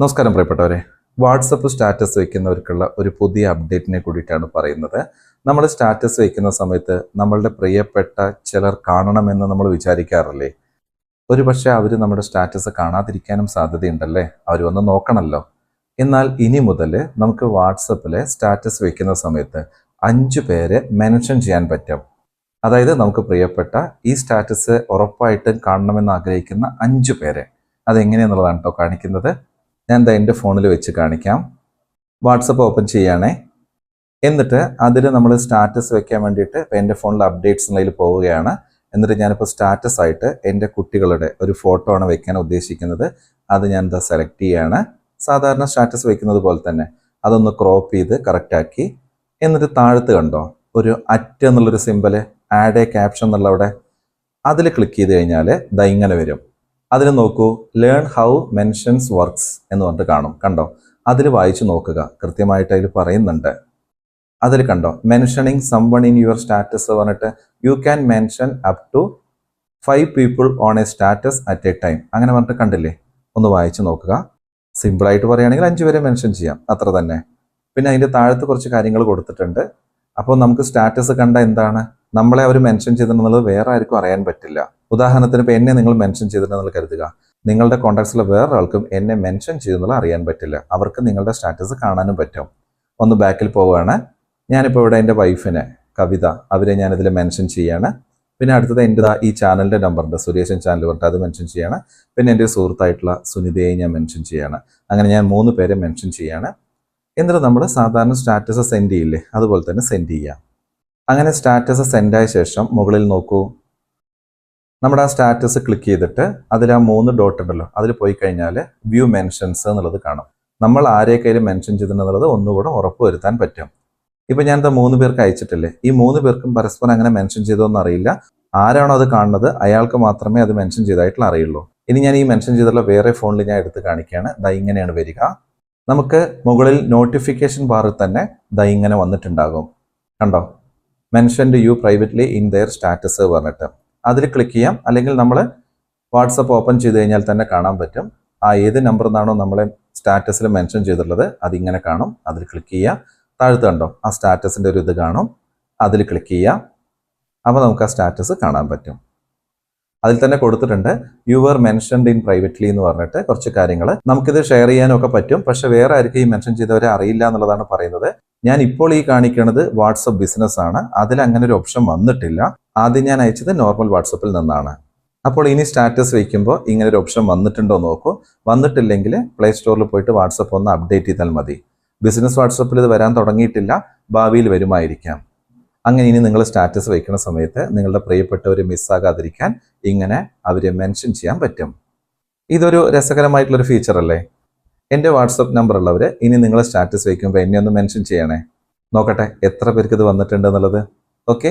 നമസ്കാരം പ്രിയപ്പെട്ടവരെ. WhatsApp status വയ്ക്കുന്നവർക്കുള്ള ഒരു പുതിയ അപ്ഡേറ്റിനെ കൂടിയിട്ടാണ് പറയുന്നത്. നമ്മൾ സ്റ്റാറ്റസ് വയ്ക്കുന്ന സമയത്ത് നമ്മളുടെ പ്രിയപ്പെട്ട ചിലർ കാണണമെന്ന് നമ്മൾ വിചാരിക്കാറില്ലേ? ഒരു പക്ഷേ അവർ നമ്മുടെ സ്റ്റാറ്റസ് കാണാതിരിക്കാനും സാധ്യതയുണ്ടല്ലേ? അവർ വന്ന് നോക്കണമല്ലോ എന്നാൽ ഇനി മുതൽ നമുക്ക് വാട്സപ്പിൽ സ്റ്റാറ്റസ് വയ്ക്കുന്ന സമയത്ത് അഞ്ച് പേരെ മെൻഷൻ ചെയ്യാൻ പറ്റും. അതായത് നമുക്ക് പ്രിയപ്പെട്ട ഈ സ്റ്റാറ്റസ് ഉറപ്പായിട്ടും കാണണമെന്ന് ആഗ്രഹിക്കുന്ന അഞ്ച് പേരെ. അതെങ്ങനെയെന്നുള്ളതാണ് കേട്ടോ കാണിക്കുന്നത്. ഞാൻ ദാ എന്റെ ഫോണിൽ വെച്ച് കാണിക്കാം. വാട്സപ്പ് ഓപ്പൺ ചെയ്യുകയാണേ എന്നിട്ട് അതിൽ നമ്മൾ സ്റ്റാറ്റസ് വെക്കാൻ വേണ്ടിയിട്ട് ഇപ്പം എന്റെ ഫോണിൽ അപ്ഡേറ്റ്സ് എന്നതിൽ പോവുകയാണ്. എന്നിട്ട് ഞാനിപ്പോൾ സ്റ്റാറ്റസ് ആയിട്ട് എന്റെ കുട്ടികളുടെ ഒരു ഫോട്ടോ ആണ് വെക്കാൻ ഉദ്ദേശിക്കുന്നത്. അത് ഞാൻ എന്താ സെലക്ട് ചെയ്യുകയാണ് സാധാരണ സ്റ്റാറ്റസ് വെക്കുന്നത് പോലെ തന്നെ അതൊന്ന് ക്രോപ്പ് ചെയ്ത് കറക്റ്റാക്കി എന്നിട്ട് താഴത്ത് കണ്ടോ? ഒരു അറ്റ് എന്നുള്ളൊരു സിമ്പൽ ആഡ് എ ക്യാപ്ഷൻ എന്നുള്ള അവിടെ അതിൽ ക്ലിക്ക് ചെയ്ത് കഴിഞ്ഞാൽ ദാ ഇങ്ങനെ വരും. അതിൽ നോക്കൂ. ലേൺ ഹൗ മെൻഷൻസ് വർക്ക്സ് എന്ന് പറഞ്ഞിട്ട് കാണും. കണ്ടോ? അതിൽ വായിച്ചു നോക്കുക. കൃത്യമായിട്ട് അതിൽ പറയുന്നുണ്ട്. അതിൽ കണ്ടോ? Mentioning some one in your status പറഞ്ഞിട്ട് you can mention up to five people on a status at a time അങ്ങനെ പറഞ്ഞിട്ട് കണ്ടില്ലേ? ഒന്ന് വായിച്ചു നോക്കുക. സിമ്പിളായിട്ട് പറയുകയാണെങ്കിൽ അഞ്ച് പേരെ മെൻഷൻ ചെയ്യാം. അത്ര തന്നെ. പിന്നെ അതിന്റെ താഴത്ത് കുറച്ച് കാര്യങ്ങൾ കൊടുത്തിട്ടുണ്ട്. അപ്പോൾ നമുക്ക് സ്റ്റാറ്റസ് കണ്ട എന്താണ്? നമ്മളെ അവർ മെൻഷൻ ചെയ്തിട്ടുണ്ടെന്നുള്ളത് വേറെ ആർക്കും അറിയാൻ പറ്റില്ല. ഉദാഹരണത്തിന് ഇപ്പോൾ എന്നെ നിങ്ങൾ മെൻഷൻ ചെയ്തിട്ടുണ്ടെന്ന് കരുതുക. നിങ്ങളുടെ കോൺടാക്ട്സിലെ വേറൊരാൾക്കും എന്നെ മെൻഷൻ ചെയ്തെന്നുള്ള അറിയാൻ പറ്റില്ല. അവർക്ക് നിങ്ങളുടെ സ്റ്റാറ്റസ് കാണാനും പറ്റും. ഒന്ന് ബാക്കിൽ പോവുകയാണ്. ഞാനിപ്പോൾ ഇവിടെ എന്റെ വൈഫിനെ കവിത അവരെ ഞാനിതിൽ മെൻഷൻ ചെയ്യാണ്. പിന്നെ അടുത്തത് എന്റെ ഈ ചാനലിന്റെ നമ്പറുണ്ട് സുരേഷൻ ചാനൽ പറഞ്ഞിട്ട് അത് മെൻഷൻ ചെയ്യാണ്. പിന്നെ എന്റെ സുഹൃത്തായിട്ടുള്ള സുനിതയെ ഞാൻ മെൻഷൻ ചെയ്യാണ്. അങ്ങനെ ഞാൻ മൂന്ന് പേരെ മെൻഷൻ ചെയ്യാണ്. എന്നിട്ട് നമ്മൾ സാധാരണ സ്റ്റാറ്റസ് സെൻഡ് ചെയ്യില്ലേ? അതുപോലെ തന്നെ സെൻഡ് ചെയ്യാം. അങ്ങനെ സ്റ്റാറ്റസ് സെൻഡായ ശേഷം മുകളിൽ നോക്കൂ. നമ്മുടെ ആ സ്റ്റാറ്റസ് ക്ലിക്ക് ചെയ്തിട്ട് അതിൽ ആ മൂന്ന് ഡോട്ട് ഉണ്ടല്ലോ അതിൽ പോയി കഴിഞ്ഞാൽ വ്യൂ മെൻഷൻസ് എന്നുള്ളത് കാണും. നമ്മൾ ആരെ കയ്യിൽ മെൻഷൻ ചെയ്തിട്ടുണ്ടെന്നുള്ളത് ഒന്നുകൂടെ ഉറപ്പ് വരുത്താൻ പറ്റും. ഇപ്പം ഞാൻ മൂന്ന് പേർക്ക് അയച്ചിട്ടില്ലേ? ഈ മൂന്ന് പേർക്കും പരസ്പരം അങ്ങനെ മെൻഷൻ ചെയ്തോന്ന് അറിയില്ല. ആരാണോ അത് കാണുന്നത് അയാൾക്ക് മാത്രമേ അത് മെൻഷൻ ചെയ്തായിട്ടുള്ള അറിയുള്ളൂ. ഇനി ഞാൻ ഈ മെൻഷൻ ചെയ്തിട്ടുള്ള വേറെ ഫോണിൽ ഞാൻ എടുത്ത് കാണിക്കുകയാണ്. ദാ ഇങ്ങനെയാണ് വരിക. നമുക്ക് മുകളിൽ നോട്ടിഫിക്കേഷൻ ബാറിൽ തന്നെ ദാ ഇങ്ങനെ വന്നിട്ടുണ്ടാകും. കണ്ടോ? Mentioned you privately in their status പറഞ്ഞിട്ട്. അതിൽ ക്ലിക്ക് ചെയ്യാം. അല്ലെങ്കിൽ നമ്മൾ വാട്സപ്പ് ഓപ്പൺ ചെയ്ത് കഴിഞ്ഞാൽ തന്നെ കാണാൻ പറ്റും. ആ ഏത് നമ്പർ നിന്നാണോ നമ്മളെ സ്റ്റാറ്റസിൽ മെൻഷൻ ചെയ്തിട്ടുള്ളത് അതിങ്ങനെ കാണും. അതിൽ ക്ലിക്ക് ചെയ്യുക താഴത്ത് കണ്ടോ? ആ സ്റ്റാറ്റസിന്റെ ഒരു ഇത് കാണും. അതിൽ ക്ലിക്ക് ചെയ്യുക അപ്പോൾ നമുക്ക് ആ സ്റ്റാറ്റസ് കാണാൻ പറ്റും. അതിൽ തന്നെ കൊടുത്തിട്ടുണ്ട് you are mentioned in privately എന്ന് പറഞ്ഞിട്ട് കുറച്ച് കാര്യങ്ങൾ നമുക്കിത് ഷെയർ ചെയ്യാനൊക്കെ പറ്റും. പക്ഷെ വേറെ ആർക്കും ഈ മെൻഷൻ ചെയ്തവരെ അറിയില്ല എന്നുള്ളതാണ് പറയുന്നത്. ഞാൻ ഇപ്പോൾ ഈ കാണിക്കുന്നത് വാട്സപ്പ് ബിസിനസ് ആണ്. അതിൽ അങ്ങനെ ഒരു ഓപ്ഷൻ വന്നിട്ടില്ല. ആദ്യം ഞാൻ അയച്ചത് നോർമൽ വാട്സപ്പിൽ നിന്നാണ്. അപ്പോൾ ഇനി സ്റ്റാറ്റസ് വയ്ക്കുമ്പോൾ ഇങ്ങനെ ഒരു ഓപ്ഷൻ വന്നിട്ടുണ്ടോ നോക്കൂ. വന്നിട്ടില്ലെങ്കിൽ പ്ലേ സ്റ്റോറിൽ പോയിട്ട് വാട്സപ്പ് ഒന്ന് അപ്ഡേറ്റ് ചെയ്താൽ മതി. ബിസിനസ് വാട്സപ്പിൽ ഇത് വരാൻ തുടങ്ങിയിട്ടില്ല. ഭാവിയിൽ വരുമായിരിക്കാം. അങ്ങനെ ഇനി നിങ്ങൾ സ്റ്റാറ്റസ് വയ്ക്കുന്ന സമയത്ത് നിങ്ങളുടെ പ്രിയപ്പെട്ടവർ മിസ്സാകാതിരിക്കാൻ ഇങ്ങനെ അവരെ മെൻഷൻ ചെയ്യാൻ പറ്റും. ഇതൊരു രസകരമായിട്ടുള്ളൊരു ഫീച്ചർ അല്ലേ? എന്റെ വാട്സപ്പ് നമ്പർ ഉള്ളവർ ഇനി നിങ്ങൾ സ്റ്റാറ്റസ് വയ്ക്കുമ്പോൾ എന്നെ ഒന്ന് മെൻഷൻ ചെയ്യണേ. നോക്കട്ടെ എത്ര പേർക്ക് ഇത് വന്നിട്ടുണ്ട് എന്നുള്ളത്. ഓക്കെ?